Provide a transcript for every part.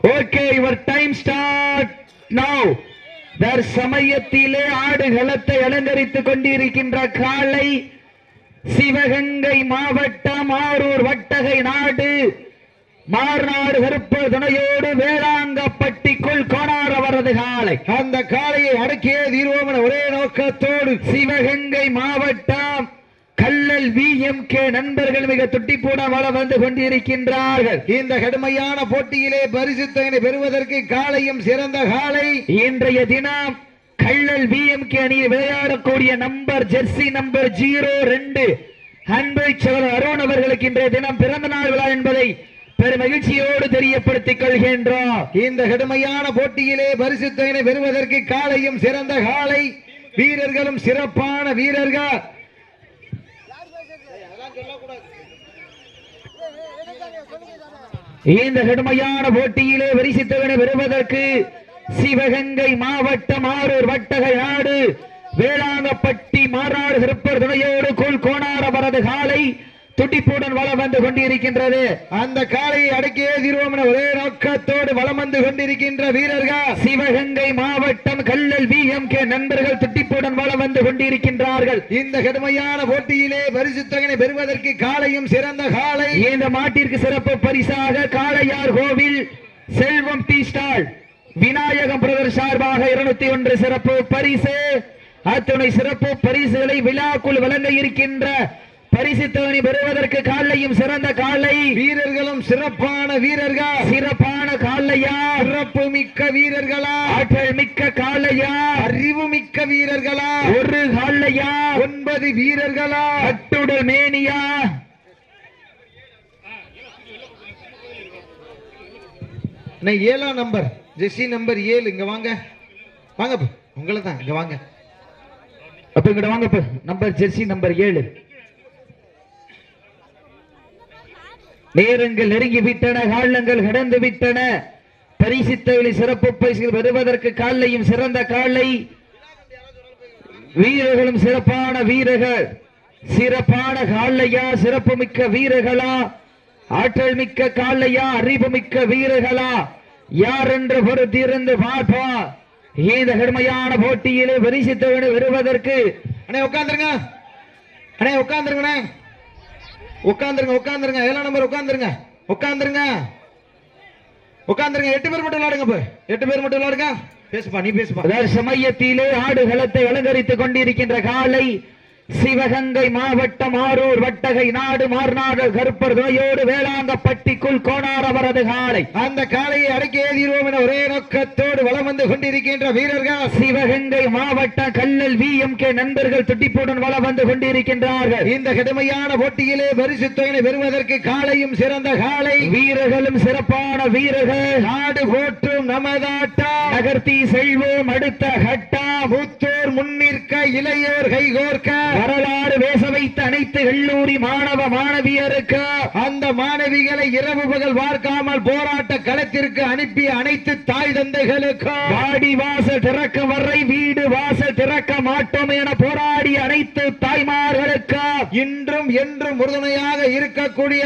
Okay your time start now தற்சமயத்திலே ஆடுகளத்தை அலங்கரித்துக் கொண்டிருக்கின்ற காலை சிவகங்கை மாவட்டம் ஆரூர் வட்டகை நாடு. மார்நாடு கருப்பு துணையோடு வேளாங்கப்பட்டிக்குள் கோணார் அவரது காலை அந்த காளையை அடக்கியே தீர்வோம் என ஒரே நோக்கத்தோடு சிவகங்கை மாவட்டம் கல்லல் விஎம்கே நண்பர்கள் மிக துட்டிப்பூட வள வந்து கொண்டிருக்கின்றார்கள். இந்த கடுமையான போட்டியிலே பரிசு தொகையை பெறுவதற்கு காளையும் சிறந்த காளை இன்றைய தினம் கள்ளல் விஎம்கே அணியில் விளையாடக்கூடிய நம்பர் ஜெர்சி நம்பர் ஜீரோ ரெண்டு. அன்பை சகோதரர் அருண் அவர்களுக்கு இன்றைய தினம் பிறந்த நாள் விழா என்பதை பெரும் மகிழ்ச்சியோடு தெரியப்படுத்திக் கொள்கின்றோம். இந்த கடுமையான போட்டியிலே பரிசு தொகையை பெறுவதற்கு காளையும் சிறந்த காளை வீரர்களும் சிறப்பான வீரர்கள். இந்த கடுமையான போட்டியிலே வரிசித்தவனை பெறுவதற்கு சிவகங்கை மாவட்டம் ஆரூர் வட்டகை நாடு வேளாங்கப்பட்டி மாறாடு சிறப்பர் துணையோடு கோல் கோணார வரது காலை துடிப்புடன் வளம் வந்து கொண்டிருக்கின்றது. அந்த காளையை அடக்கியே தீர்வோம் என ஒரே நோக்கத்தோடு வலம் வந்து கொண்டிருக்கின்ற வீரர்கள். சிவகங்கை மாவட்டம் கல்லல் கே நண்பர்கள் துட்டிப்புடன் வளம் வந்து கொண்டிருக்கின்றார்கள். இந்த கடுமையான போட்டியிலே பரிசு தொகையை பெறுவதற்கு காளையும் சிறந்த காளை. இந்த மாட்டிற்கு சிறப்பு பரிசாக Kalaiyar Kovil Selvam tea stall Vinayagam brother சார்பாக இருநூத்தி ஒன்று சிறப்பு பரிசு. அத்துணை சிறப்பு பரிசுகளை விழாக்குள் வழங்க இருக்கின்ற பரிசு தொகை பெறுவதற்கு காலையும் சிறந்த காலை வீரர்களும் சிறப்பான வீரர்கள். சிறப்பான காலையா சிறப்பு மிக்க வீரர்களா? ஆற்றல் மிக்க காலையா அறிவு மிக்க வீரர்களா? ஒரு காலையா ஒன்பது வீரர்களா? அட்டுடல் மேனியா? ஏழாம் நம்பர். ஜெஸ்ஸி நம்பர் ஏழு. இங்க வாங்க. வாங்க உங்களை தான். இங்க வாங்க. அப்ப இங்கிட்ட வாங்க. நம்பர் ஜெர்சி நம்பர் ஏழு. நேரங்கள் நெருங்கி விட்டன காலங்கள் கடந்து விட்டன பரிசித்தவழி சிறப்பு பரிசுகள் வருவதற்கு காலையும் சிறந்த காலை. வீரர்களும் சிறப்பான வீரர்கள். சிறப்பான காலையா சிறப்பு மிக்க வீரர்களா? ஆற்றல் மிக்க காலையா அறிவு மிக்க வீரர்களா? யார் என்று பொறுத்திருந்து பார்ப்பா? இந்த கடுமையான போட்டியிலே பரிசித்தவனை வருவதற்கு. அண்ணே உட்காந்துருங்க அண்ணே உட்காந்துருங்கண்ணே உட்காந்துருங்க உட்காந்துருங்க ஏழாம் நம்பர் உட்காந்துருங்க உட்காந்துருங்க உட்காந்துருங்க எட்டு பேர் மட்டும் விளையாடுங்க போய். எட்டு பேர் மட்டும் விளையாடுங்க. பேசுப்பா நீ பேசுப்பா. அதர் சமயத்திலே ஆடுகளத்தை அலங்கரித்துக் கொண்டிருக்கின்ற காலை சிவகங்கை மாவட்டம் ஆரூர் வட்டகை நாடு மார்நாடு கருப்பர் துணையோடு வேளாங்கப்பட்டிக்குள் கோணார் அவரது காலை. அந்த காளையை அடக்கியே தீர்வோம் என ஒரே நோக்கத்தோடு வலம் வந்து கொண்டிருக்கின்ற வீரர்கள். சிவகங்கை மாவட்டம் கல்லல் கே நண்பர்கள் துட்டிப்புடன் வளம் வந்து கொண்டிருக்கின்றார்கள். இந்த கடுமையான போட்டியிலே பரிசு தொகையை பெறுவதற்கு காளையும் சிறந்த காளை வீரர்களும் சிறப்பான வீரர்கள். நாடு போற்றும் நமதாட்டா. நகர்த்தி செல்வோம் அடுத்த கட்டா. மூத்தோர் முன்னிற்க இளையோர் கைகோர்க்க. வரலாறு பேச வைத்த அனைத்து கல்லூரி மாணவ மாணவியருக்கு அந்த மாணவிகளை இரவு பகல் பார்க்காமல் போராட்ட களத்திற்கு அனுப்பிய அனைத்து தாய் தந்தைகளுக்கும் வாடி வாசல் திறக்க வரை வீடு வாசல் திறக்க மாட்டோம் என போராடிய அனைத்து தாய்மார்களுக்கு இன்றும் என்றும் உறுதுணையாக இருக்கக்கூடிய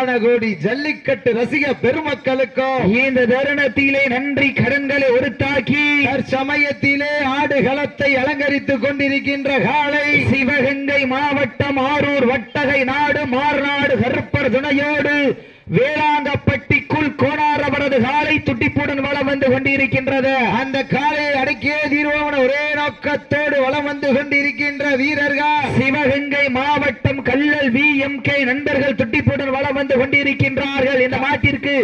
கொடான கோடி ஜல்லிக்கட்டு ரசிக பெருமக்களுக்கும் இந்த தருணத்திலே நன்றி கடன்களை ஒருத்தாக்கி தற்சமயத்திலே ஆடுகளத்தை அலங்கரித்துக் கொண்டிருக்கின்ற காலை சிவகங்கை மாவட்டம் ஆரூர் வட்டகை நாடு மார்நாடு கருப்பர் துணையோடு வேளாங்கப்பட்டிக்குள் கோடார் அவரது காலை துட்டிப்புடன் வளம் வந்து கொண்டிருக்கின்றது. அந்த காலை அடக்கியே தீர்வோம் ஒரே நோக்கத்தோடு வலம் வந்து கொண்டிருக்கின்ற வீரர்கள். சிவகங்கை மாவட்டம் கல்லல் கே நண்பர்கள் துட்டிப்புடன் வளம் வந்து கொண்டிருக்கின்றார்கள். இந்த மாட்டிற்கு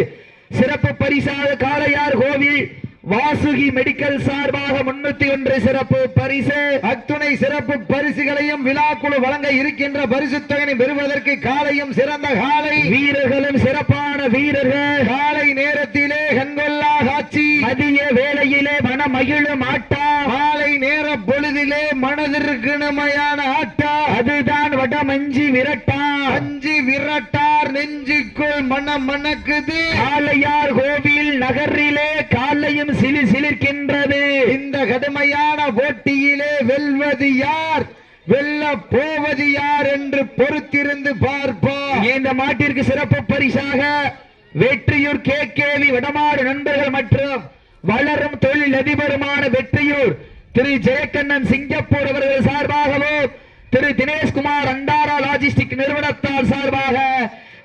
சிறப்பு பரிசாக காளையார் கோவில் வாசுகி மெடிக்கல் சார்பாக முன்னூத்தி ஒன்று சிறப்பு பரிசு. அத்துணை சிறப்பு பரிசுகளையும் விழாக்குழு வழங்க இருக்கின்ற பரிசு தொகையை பெறுவதற்கு காலையும் சிறந்த காலை. வீரர்களும் சிறப்பான வீரர்கள். காலை நேரத்திலே கண்கொள்ளா காட்சி. மதிய வேளையிலே மன மகிழும் ஆட்டா. காலை நேர பொழுதிலே மனதிற்கு இனிமையான ஆட்டா. அதுதான் வடமஞ்சி விரட்டா. அஞ்சு விரட்டார் நெஞ்சுக்குள் மனம் மணக்குது. காலையார் கோவில் நகரிலே காலையும் சிலி சிலிர்க்கின்றது இந்த கடுமையான போட்டியிலே வெல்வது யார்? வெல்ல போவது யார் என்று பொறுத்திருந்து பார்ப்போம். இந்த மாட்டிற்கு சிறப்பு பரிசாக வெற்றியூர் கே. கேவி வடமாடு நண்பர்கள் மற்றும் வளரும் தொழில் அதிபருமான வெற்றியூர் திரு. ஜெயக்கண்ணன் சிங்கப்பூர் அவர்கள் சார்பாகவும் திரு. தினேஷ்குமார் அண்டாரா லாஜிஸ்டிக் நிறுவனத்தார் சார்பாக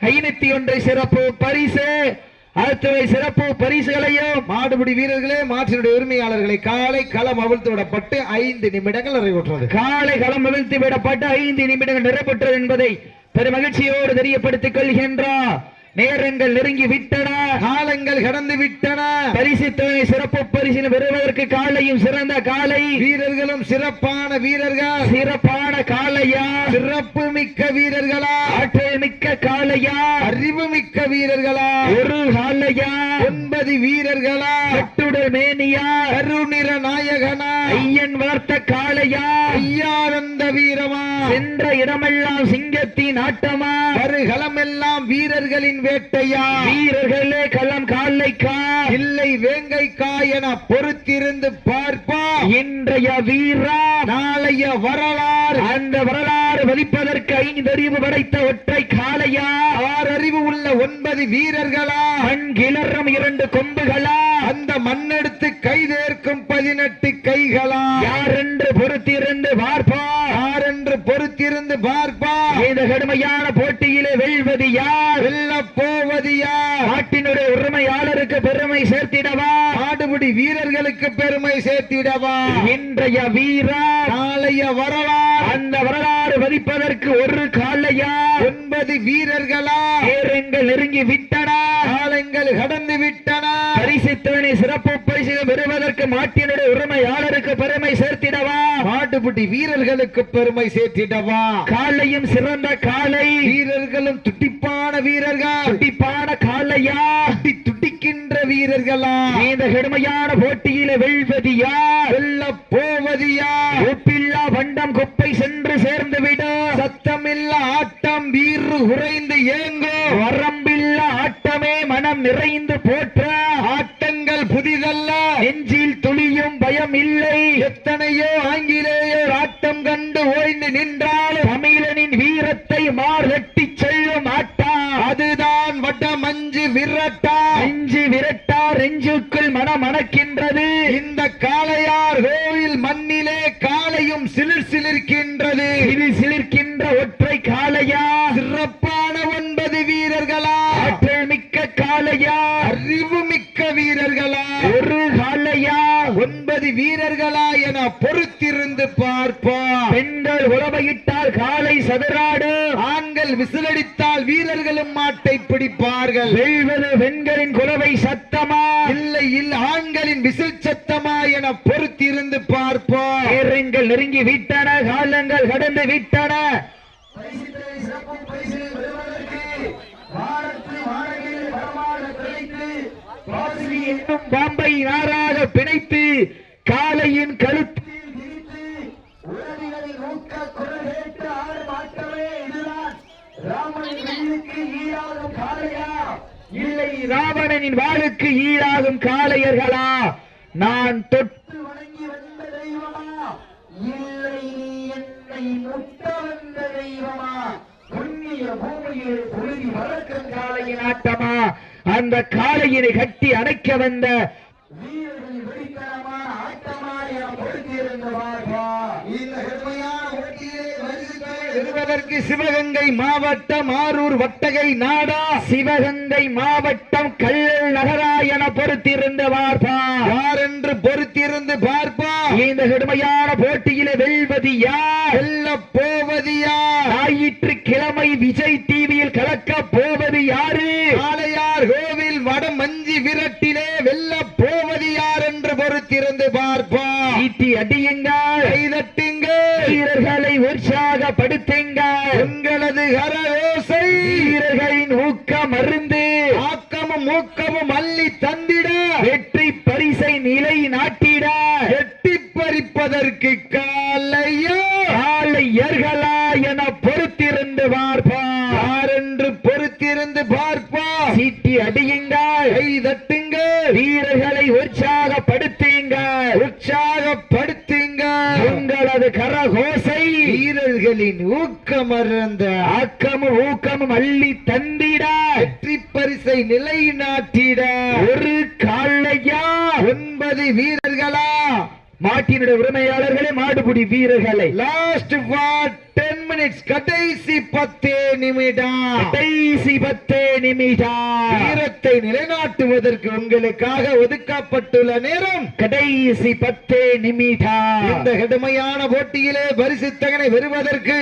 ஐநூத்தி ஒன்றை சிறப்பு பரிசு. அடுத்தவை சிறப்பு பரிசுகளையும் மாடுபிடி வீரர்களே மாற்றினுடைய உரிமையாளர்களை காலை களம் அவிழ்த்து விடப்பட்டு ஐந்து நிமிடங்கள் நிறைவேற்றது காலை களம் அவிழ்த்து விடப்பட்டு ஐந்து நிமிடங்கள் நிறைவேற்றது என்பதை பெரும் மகிழ்ச்சியோடு தெரியப்படுத்திக் கொள்கின்றார். நேரங்கள் நெருங்கி விட்டன காலங்கள் கடந்து விட்டன. பரிசு தொகை சிறப்பு பரிசில் பெறுவதற்கு காலையும் சிறந்த காலை. வீரர்களும் சிறப்பான வீரர்கள். சிறப்பான காலையா? சிறப்பு மிக்க வீரர்களா? ஆற்றல் மிக்க காலையா? அறிவு மிக்க வீரர்களா? ஒரு காலையா? ஒன்பது வீரர்களா? கட்டுடல் மேனியா? கருநிற நாயகனா? ஐயன் வளர்த்த காளையா? ஐயானந்த வீரமா? சென்ற இடமெல்லாம் சிங்கத்தின் ஆட்டமா? வருகளமெல்லாம் வீரர்களின் வேட்டையா? வீரர்களே களம் காலைக்கா இல்லை வேங்கைக்கா என பொறுத்திருந்து பார்ப்பா. இன்றைய வீரா நாளைய வரலாறு. அந்த வரலாறு மதிப்பதற்கு ஐந்து அறிவு படைத்த ஒற்றை காளையா? ஆறறிவு உள்ள ஒன்பது வீரர்களா? மண் கிளறும் இரண்டு கொம்புகளா? அந்த மண்ணெடுத்து கைதேர்க்கும் பதினெட்டு கைகளா? பொறுத்திருந்து யாரென்று பொறுத்திருந்து பார்ப்பா. இந்த கடுமையான போட்டியிலே வெல்வது யார்? வெல்ல போவது யார்? நாட்டினுடைய உரிமையாளருக்கு பெருமை சேர்த்திடவா? ஆடுபிடி வீரர்களுக்கு பெருமை சேர்த்திடவா? இன்றைய வீரா நாளைய வரலாறு. அந்த வரலாறு மதிப்பதற்கு ஒரு காலையா ஒன்பது வீரர்களா? நேரங்கள் நெருங்கி விட்டன? காலங்கள் கடந்து விட்டன. பரிசுத்தவனை சிறப்பு பரிசு பெறுவதற்கு மாட்டினுடைய உரிமையாளருக்கு பெருமை சேர்த்திடவா? மாட்டுப்பிடி வீரர்களுக்கு பெருமை சேர்த்திடவா? காலையும் சிறந்த காலை. வீரர்களும் துடிப்பான வீரர்கள். துடிப்பான காலையா? துடி துடிக்கின்ற வீரர்களா? இந்த கடுமையான போட்டியில வெல்வது யார் வெல்ல போவது யார் ஒப்பில்லா வண்டம் குப்பை சென்று சேர்ந்து விட சத்தமில்ல ஆட்டம் வீறு குறைந்து ஏங்கும் வரம்பில்லா ஆட்டமே மனம் நிறைந்து போற்ற. ஆட்டங்கள் புதிதல்ல. நெஞ்சில் துளியும் பயம் இல்லை எத்தனையோ ஆங்கிலேயர் ஆட்டம் கண்டு ஓய்ந்து நின்றாலும் தமிழனின் வீரத்தை மார்கட்டி நெஞ்சுக்குள் மனம் மணக்கின்றது இந்த காளையார் கோவில் மண்ணிலே காளையும் சிலிர் சிலிர்க்கின்றது. இது சிலிர்க்கின்ற ஒற்றை காளையா? சிறப்பான ஒன்பது வீரர்களா? ஆற்றல் மிக்க காளையா? ஒன்பது வீரர்களா என பொறுத்திருந்து பார்ப்போம். பெண்கள் உறவையிட்டால் காலை சதுராடு. ஆண்கள் விசிலடித்தால் வீரர்களும் மாட்டை பிடிப்பார்கள். வெல்வது பெண்களின் குலவை சத்தமா? இல்லை இல்லை ஆண்களின் விசில் சத்தமா என பொறுத்திருந்து பார்ப்போம். நேரங்கள் நெருங்கி விட்டன காலங்கள் கடந்து விட்டன. என்னும் பாம்பை நாராக பிணைத்து காளையின் கழுத்து இல்லை ராவணனின் வாளுக்கு ஈடாகும் காளையர்களா? நான் தொட்டு வணங்கி வந்த தெய்வமா? இல்லை நீ என்னை முட்ட வந்த தெய்வமா? புண்ணிய பூமியில் புழுதி வளர்க்கும் காளையின் ஆட்டமா? அந்த காளையினை கட்டி அணைக்க வந்த ஆட்டமா என பொறுத்திருந்தவார்களா இந்த கடுமையான போட்டியிலே பரிசுகளை பெறுவதற்கு சிவகங்கை மாவட்டம் ஆரூர் வட்டகை நாடா. சிவகங்கை மாவட்டம் கல்லல் நகரா என பொறுத்திருந்தவார்பா யார் என்று பொறுத்திருந்து பார்ப்பா? இந்த கடுமையான போட்டியிலே வெல்வது யார் வெல்ல போவது யார் ஞாயிற்று கிழமை விஜய் டிவியில் கலக்க போவது யாரு? காளையார் கோவில் வட மஞ்சி யார் என்று பொறுத்திருந்து பார்ப்பா ஈட்டி அடியுங்கள். கைதட்டுங்க வீரர்களை உற்சாகப்படுத்துங்கள். உங்களது கரயோசை வீரர்களின் ஊக்கம் அருந்து. ஆக்கமும் ஊக்கமும் அள்ளி தந்திட. வெற்றி பரிசை நிலை நாட்டிட. எட்டி பறிப்பதற்கு காலையா. காளையர்களா என பொறுத்திருந்து பார்ப்பா யார் என்று பொறுத்திருந்து பார்ப்பா சீட்டி அடியுங்கள். கை தட்டுங்க வீரர்களை உற்சாகப்படுத்துங்கள் உற்சாகப்படுத்துங்க. உங்களது கரகோசை வீரர்கள் வீரர்களின் ஊக்கமருந்த ஆக்கமும் ஊக்கமும் அள்ளி தந்திட. வெற்றி பரிசை நிலைநாட்டிட. ஒரு காலையா ஒன்பது வீரர்களா? மாட்டினுடைய உரிமையாளர்களே மாடுபிடி வீரர்களை. லாஸ்ட் டென் மினிட்ஸ் கடைசி பத்தே நிமிடம் கடைசி பத்தே நிமிடம் வீரத்தை நிலைநாட்டுவதற்கு உங்களுக்காக ஒதுக்கப்பட்டுள்ள நேரம். கடைசி பத்தே நிமிடம் இந்த கடுமையான போட்டியிலே பரிசுத்தகனை பெறுவதற்கு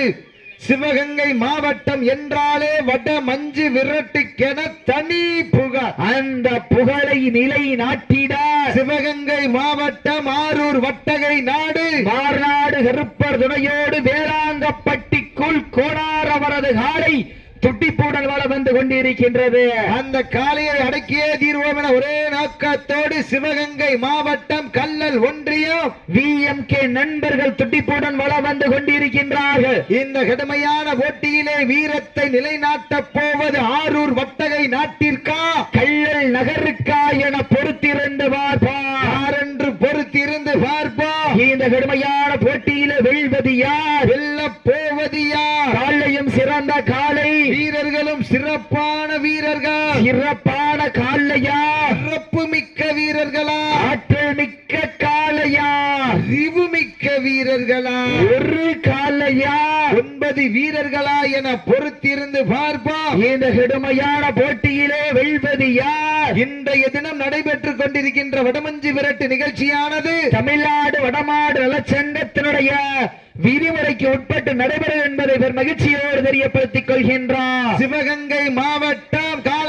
சிவகங்கை மாவட்டம் என்றாலே வட மஞ்சு விரட்டுக்கென தனி புகழ். அந்த புகழை நிலை நாட்டிட சிவகங்கை மாவட்டம் ஆரூர் வட்டகை நாடு. மார்நாடு கருப்பர் துணையோடு வேளாங்கப்பட்டிக்குள் கோடார் அவரது காலை துட்டிப்பூடல் வள வந்து கொண்டிருக்கின்றது. அந்த காளையை அடக்கியே தீர்வோம் என ஒரே நோக்கத்தோடு சிவகங்கை மாவட்டம் கல்லல் ஒன்றியம். விஎம்கே நண்பர்கள் துட்டிப்பூடன் வள வந்து கொண்டிருக்கின்றார்கள். இந்த கடுமையான போட்டியிலே வீரத்தை நிலைநாட்டப் போவது ஆரூர் வட்டகை நாட்டிற்கா? கள்ளல் நகருக்கா என பொறுத்திருந்து பார்ப்போம். யாரென்று பொறுத்திருந்து பார்ப்போம்? இந்த கடுமையான போட்டியில வெல்வது யார்? போவது யார் காலையும் சிறந்த காலை. வீரர்களும் சிறப்பான வீரர்கள். சிறப்பான காலையா சிறப்பு மிக்க வீரர்களா? ஆற்றல் மிக்க காலையா? அறிவு மிக்க வீரர்களா? ஒரு காலையா? ஒன்பது வீரர்களா என பொறுத்திருந்து பார்ப்போம். இந்த கடுமையான போட்டியிலே வெல்வது யார்? இன்றைய தினம் நடைபெற்றுக் கொண்டிருக்கின்ற வடமஞ்சு விரட்டு நிகழ்ச்சியானது தமிழ்நாடு வடமாடு நலச்சங்கத்தினுடைய விதிமுறைக்கு உட்பட்டு நடைபெறும் என்பதை பெரும் மகிழ்ச்சியோடு தெரியப்படுத்திக் கொள்கின்றார். சிவகங்கை மாவட்டம் கால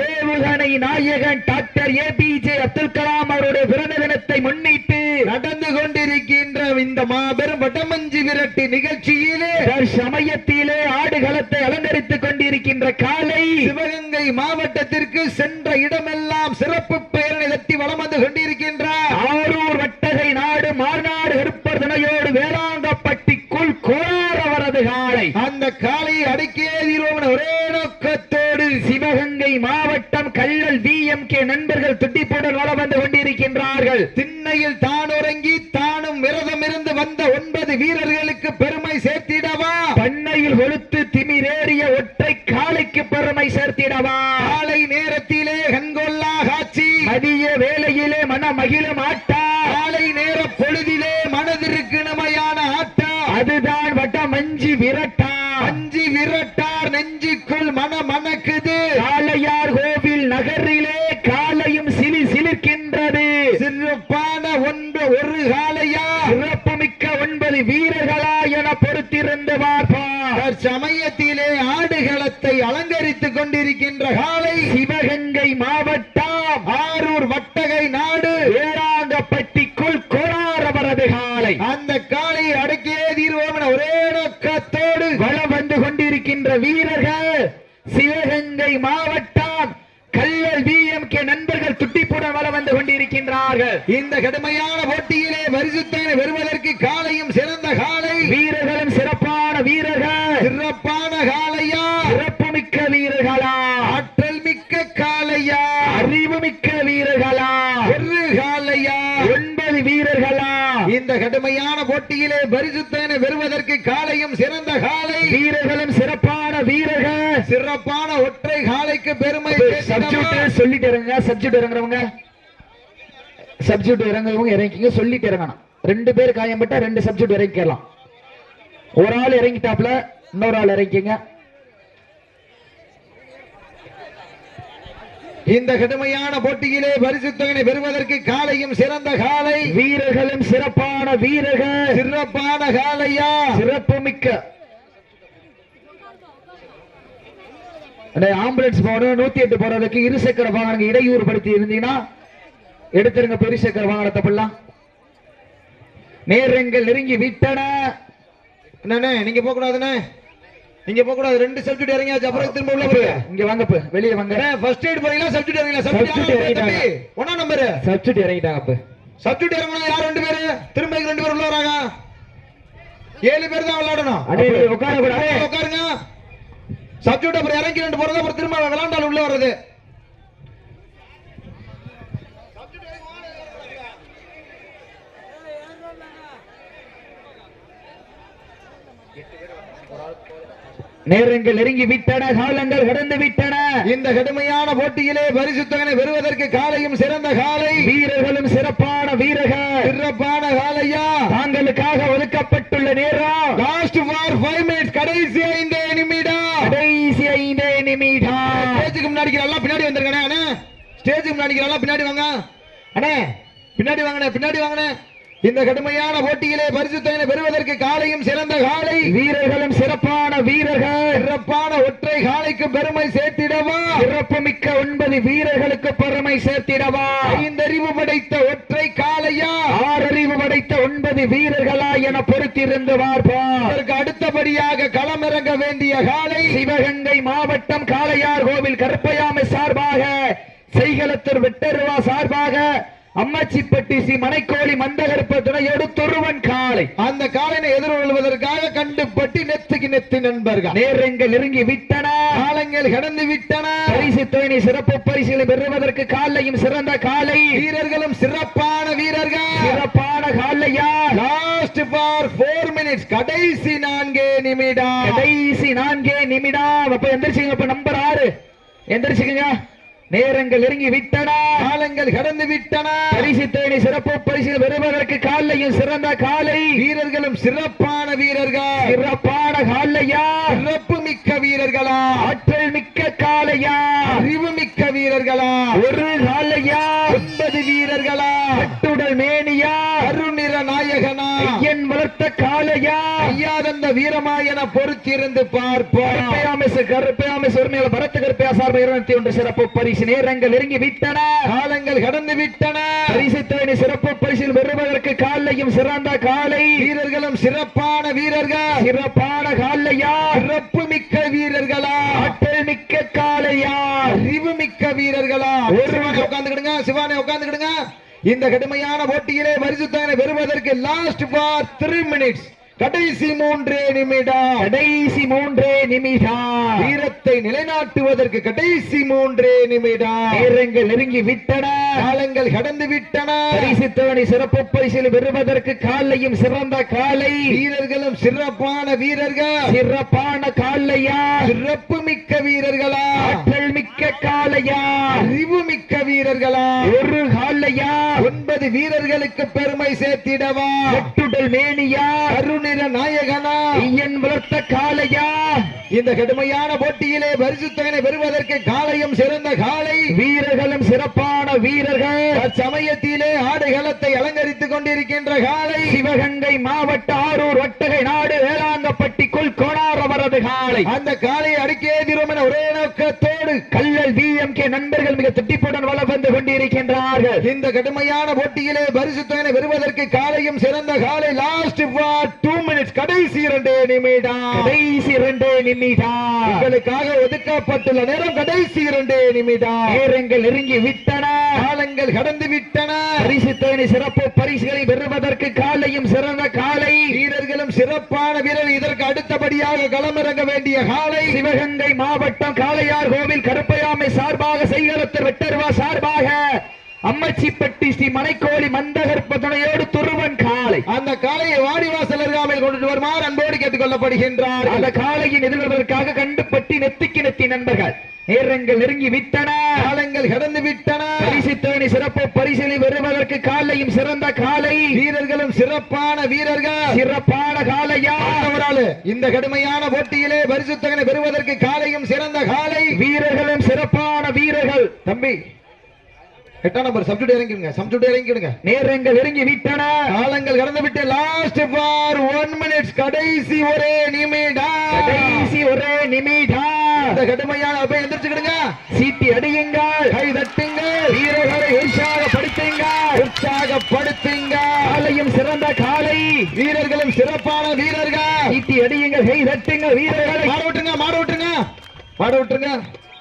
ஏவுகணை நாயகன் டாக்டர் ஏபிஜே அப்துல் கலாம் அவருடைய பிறந்த தினத்தை முன்னிட்டு நடந்து கொண்டிருக்கின்ற இந்த மாபெரும் வடமஞ்சு விரட்டு நிகழ்ச்சியிலே சமயத்திலே ஆடுகளத்தை அலங்கரித்துக் கொண்டிருக்கின்ற காலை சிவகங்கை மாவட்டத்திற்கு சென்ற இடமெல்லாம் சிறப்பு பெயரை தட்டி வலம் வந்து கொண்டிருக்கின்றார். ஆரூர் வட்டகை நாடு மார்நாடு இருப்பர் துணையோடு வேளாங்கப்பட்டிக்குள் கோரார் அவரது காலை. அந்த காளையை அடக்கியே ஒரே நோக்கத்தோடு சிவகங்கை மாவட்டம் கள்ளல் விஎம்கே நண்பர்கள் துட்டிப்போடல் வள வந்து கொண்டிருக்கின்றார்கள். திண்ணையில் தான் உறங்கி தானும் விரதம் இருந்து வந்த ஒன்பது வீரர்களுக்கு பெருமை சேர்த்திடவா? பண்ணையில் கொளுத்து திமிரேறிய ஒற்றை காலைக்கு பெருமை சேர்த்திடவா? காலை நேரத்திலே கண்கொள்ளா காட்சி. மதிய வேளையிலே மன மகிழ மாட்டா காலை நேர பொழுதிலே மனதிற்கு நமையான ஆட்டம் அதுதான் வட்ட மஞ்சி விரட்டா. அஞ்சு விரட்டார் நெஞ்சுக்குள் மன கோவில் நகரிலே காலையும் சிலி சிலிர்க்கின்றது. சிறப்பான ஒன்று ஒரு காலை சிறப்பு மிக்க ஒன்பது வீரர்களா என பொறுத்திருந்து பார்ப்போம் சமயத்திலே ஆடுகளத்தை அலங்கரித்துக் கொண்டிருக்கின்ற காலை சிவகங்கை மாவட்டம் ஆரூர் வட்டகை நாடு வேளாங்கப்பட்டிக்குள் கோடார் அவரது காலை அந்த காளையை அடக்கியே தீர்வோம் என ஒரே நோக்கத்தோடு வளம் வந்து கொண்டிருக்கின்ற வீரர்கள் சிவகங்கை மாவட்டம் கல்லல் விஎம்கே நண்பர்கள் துட்டிப்புடன் வளம் வந்து கொண்டிருக்கின்றார்கள் இந்த கடுமையான போட்டியிலே பரிசுத்தனை பெறுவதற்கு காலையும் சிறந்த காலை வீரர்களும் சிறப்பான வீரர்கள். சிறப்பான காலையா சிறப்பு மிக்க வீரர்களா. ஆற்றல் மிக்க காலையா அறிவு மிக்க வீரர்களா. ஒரு காலையா ஒன்பது வீரர்களா. இந்த கடுமையான போட்டியிலே பரிசுத்தனை பெறுவதற்கு காலையும் சிறந்த காலை வீரர்களும் சிறப்பான வீரர்கள். சிறப்பான ஒற்றை காலைக்கு பெருமை சப்ஜெக்ட்? சொல்லிட்டு இறங்க சப்ஜெக்ட் இறங்குறவங்க. சப்ஜெக்ட் இறங்குறவங்க இறங்கிங்க சொல்லிட்டு இறங்கணும். ரெண்டு பேர் காயம்பட்டா ரெண்டு சப்ஜெக்ட் இறங்கிக்கலாம் ஒரு ஆள் இறங்கிட்டாப்ல இன்னொரு ஆள் இறங்கிங்க இந்த கடுமையான போட்டியிலே பரிசுத்தனை பெறுவதற்கு காலையும் சிறந்த காலை. வீரர்களும் சிறப்பான வீரர்கள் சிறப்பான காலையா? சிறப்பு மிக்க. ஆம்புலன்ஸ் போகணும். நூத்தி எட்டு போறதுக்கு இருசக்கர வாகனங்க இடையூறு படுத்தி இருந்தீங்கன்னா எடுத்துருங்க. பெருசக்கர வாகனத்தை நேரங்கள் நெருங்கி விட்டன. என்னண்ணே நீங்க போக கூடாதுண்ணே நீங்க போக கூடாது ரெண்டு சப்ஜெக்ட் இறங்கியாச்சு. அப்புறம் திரும்ப உள்ள போய் இங்க வாங்கப்பு வெளியே வாங்க ஃபர்ஸ்ட் எய்ட் போறீங்களா? சப்ஜெக்ட் Substitute சப்ஜெக்ட் இறங்கிட்டாங்க. ஒண்ணா நம்பர் சப்ஸ்டியூட் இறங்கிட்டாங்க அப்ப சப்ஜெக்ட் இறங்கணும் யார்? ரெண்டு பேரு. திரும்ப ரெண்டு பேர் உள்ள வராங்க. ஏழு பேர் தான் விளையாடணும். உட்காருங்க. சப்ஜெக்ட் அப்புறம் இறங்கி ரெண்டு போறது அப்புறம் திரும்ப விளையாண்டால் உள்ள வர்றது. நேரங்கள் நெருங்கி விட்டன காலங்கள் கடந்து விட்டன இந்த கடுமையான போட்டியிலே பரிசு தொகை பெறுவதற்கு காலையும் சிறந்த காலை. வீரர்களும் சிறப்பான வீரர்கள். சிறப்பான காலையா? தாங்களுக்காக ஒதுக்கப்பட்டுள்ள நேரம். லாஸ்ட் ஃபார் ஃபைவ் மினிட்ஸ் கடைசி ஐந்து நிமிடம். கடைசி ஐந்தே நிமிடம். ஸ்டேஜுக்கு முன்னாடி நல்லா பின்னாடி வந்துருங்கண்ணே அண்ணே. ஸ்டேஜுக்கு முன்னாடி நல்லா பின்னாடி வாங்க. அண்ணே பின்னாடி வாங்கண்ணே பின்னாடி வாங்கண்ணே. இந்த கடுமையான போட்டியிலே பரிசு தொகை பெறுவதற்கு காலையும் சிறந்த காலை. வீரர்களும் சிறப்பான வீரர்கள். சிறப்பான ஒற்றை காலைக்கு பெருமை சேர்த்திடவா? சிறப்பு மிக்க ஒன்பது வீரர்களுக்கு பெருமை சேர்த்திடவா? ஐந்தறிவு படைத்த ஒற்றை காலையா? ஆறறிவு படைத்த ஒன்பது வீரர்களா என பொறுத்திருந்து பார்ப்போம் அதற்கு அடுத்தபடியாக களமிறங்க வேண்டிய காலை. சிவகங்கை மாவட்டம் காளையார் கோவில் கருப்பையாமை சார்பாக செய்களத்தூர் வெட்டருவா சார்பாக அம்மச்சிப்பட்டி ஸ்ரீ மனைக்கோழி மந்தகருப்ப துணையோடு துருவன் காளை அந்த காலையை எதிர்கொள்வதற்காக கண்டுபட்டி நெத்துக்கு நெத்து நண்பர்கள். நேரங்கள் நெருங்கி விட்டன. காலங்கள் கடந்து விட்டன. பரிசு தொகையை சிறப்பு பரிசுகளை பெறுவதற்கு காலையும் சிறந்த காலை. வீரர்களும் சிறப்பான வீரர்கள். சிறப்பான காலையா? லாஸ்ட் ஃபார் போர் மினிட்ஸ் கடைசி நான்கே நிமிடம். கடைசி நான்கே நிமிடம். அப்ப எந்திரிச்சுங்க அப்ப நம்பர் ஆறு. எந்திரிச்சுங்க நேரங்கள் நெருங்கி விட்டன. காலங்கள் கடந்து விட்டன. பரிசு தேடி சிறப்பு பரிசு பெறுவதற்கு காலையும் சிறந்த காலை. வீரர்களும் சிறப்பான வீரர்கள். சிறப்பான காலையா? சிறப்பு மிக்க வீரர்களா? ஆற்றல் மிக்க காலையா அறிவு மிக்க வீரர்களா ஒரு காலையா ஒன்பது வீரர்களா கட்டுடல் மேனியா கருநிற நாயகனா ஐயன் வளர்த்த காலையா ஐயாதந்த வீரமா என பொறுத்திருந்து பார்ப்போம். கருப்பையாமை கருப்பையாமை சொர்மையில பரத்து கருப்பையா சார்பு இருபத்தி ஒன்று சிறப்பு பரிசு. நேரங்கள் நெருங்கி விட்டன. காலங்கள் கடந்து விட்டன. பரிசு சிறப்பு பரிசில் பெறுவதற்கு காலையும் சிறந்த காலை. வீரர்களும் சிறப்பான வீரர்கள். சிறப்பான காலையா? சிறப்பு மிக்க வீரர்களா? ஆற்றல் மிக்க காலையா? அறிவு மிக்க வீரர்களா? உட்கார்ந்துக்கிடுங்க சிவானே உட்கார்ந்துக்கிடுங்க. இந்த கடுமையான போட்டியிலே பரிசுத்தான பெறுவதற்கு லாஸ்ட் ஃபார் த்ரீ மினிட்ஸ் கடைசி மூன்று நிமிடம் கடைசி மூன்றே நிமிடம் வீரத்தை நிலைநாட்டுவதற்கு கடைசி மூன்று நிமிடம் நேரங்கள் நெருங்கி விட்டன. காலங்கள் கடந்து விட்டன. பரிசு தேடி சிறப்பு பரிசில் பெறுவதற்கு காலையும் சிறந்த காலை. வீரர்களும் சிறப்பான வீரர்கள். சிறப்பான காலையா? சிறப்பு மிக்க வீரர்களா? ஆற்றல் மிக்க காலையா? அறிவு மிக்க வீரர்களா? ஒரு காலையா? ஒன்பது வீரர்களுக்கு பெருமை சேர்த்திடவா? கட்டுடல் மேனியா? கருநிற நாயகனா? ஐயன் வளர்த்த காலையா இந்த கடுமையான போட்டியிலே பரிசு பெறுவதற்கு காலையும் சிறந்த காலை வீரர்களும் சிறப்பான வீரர்கள். சமயத்திலே ஆடுகளத்தை அலங்கரித்துக் கொண்டிருக்கின்ற காலை சிவகங்கை மாவட்ட ஆரூர் வட்டகை நாடு வேளாங்கப்பட்டிக்குள் அவரது காலை அந்த காலையை அடுக்கே தீரும் என ஒரே நோக்கத்தோடு கல்லல் விஎம் கே நண்பர்கள் மிக துட்டிப்புடன் வளம் வந்து கொண்டிருக்கின்றார்கள். இந்த கடுமையான போட்டியிலே பரிசு தொகை பெறுவதற்கு காலையும் சிறந்த காலை லாஸ்ட் டூ மினிட்ஸ் கடைசி இரண்டு நிமிடம். கடைசி இரண்டு நிமிடம். உங்களுக்காக ஒதுக்கப்பட்டுள்ள நேரம் கடைசி இரண்டு நிமிடம் நேரங்கள் நெருங்கி விட்டன. காலங்கள் கடந்து விட்டன. பரிசு தேனி சிறப்பு பரிசுகளை பெறுவதற்கு காலையும் சிறந்த காலை. வீரர்களும் சிறப்பான வீரர் இதற்கு அடுத்தபடியாக களமிறங்க வேண்டிய காலை. சிவகங்கை மாவட்டம் காளையார் கோவில் கருப்பையாமை சார்பாக செய்களத்தர் வெட்டருவா சார்பாக அம்மச்சிப்பட்டி ஸ்ரீ மனைக்கோழி மந்தகற்ப துணையோடு துருவன் காளை. அந்த காலையை வாடிவாசல் அருகாமையில் கொண்டு வருமாறு அன்போடு கேட்டுக் கொள்ளப்படுகின்றார் அந்த காளையின் எதிர்கொள்வதற்காக கண்டுபட்டி நெத்திக்கு நெத்தி நண்பர்கள். நேரங்கள் நெருங்கி விட்டன. காலங்கள் கடந்து விட்டன. பரிசு தேனி சிறப்பு பரிசிலை பெறுவதற்கு காலையும் சிறந்த காலை வீரர்களும் சிறப்பான வீரர்கள். சிறப்பான காலையா ஒரு இந்த கடுமையான போட்டியிலே பரிசு தொகை பெறுவதற்கு காலையும் சிறந்த காலை வீரர்களும் சிறப்பான வீரர்கள். தம்பி எட்டாம் நம்பர் சப்ஜெக்ட் இறங்கிடுங்க சப்ஜெக்ட் இறங்கிடுங்க. நேரங்கள் நெருங்கி விட்டன. காலங்கள் கடந்து விட்டு லாஸ்ட் ஃபார் ஒன் மினிட்ஸ் கடைசி ஒரே நிமிடம். கடைசி ஒரே நிமிடம். இந்த கடுமையான போய் எந்திரிச்சுக்கிடுங்க. சீட்டி அடியுங்கள். கை தட்டுங்க வீரர்களை உற்சாகப்படுத்துங்கள். உற்சாகப்படுத்துங்க. காலையும் சிறந்த காலை. வீரர்களும் சிறப்பான வீரர்கள். சீட்டி அடியுங்கள். கை தட்டுங்க வீரர்களை மாட விட்டுருங்க மாட விட்டுருங்க மாட விட்டுருங்க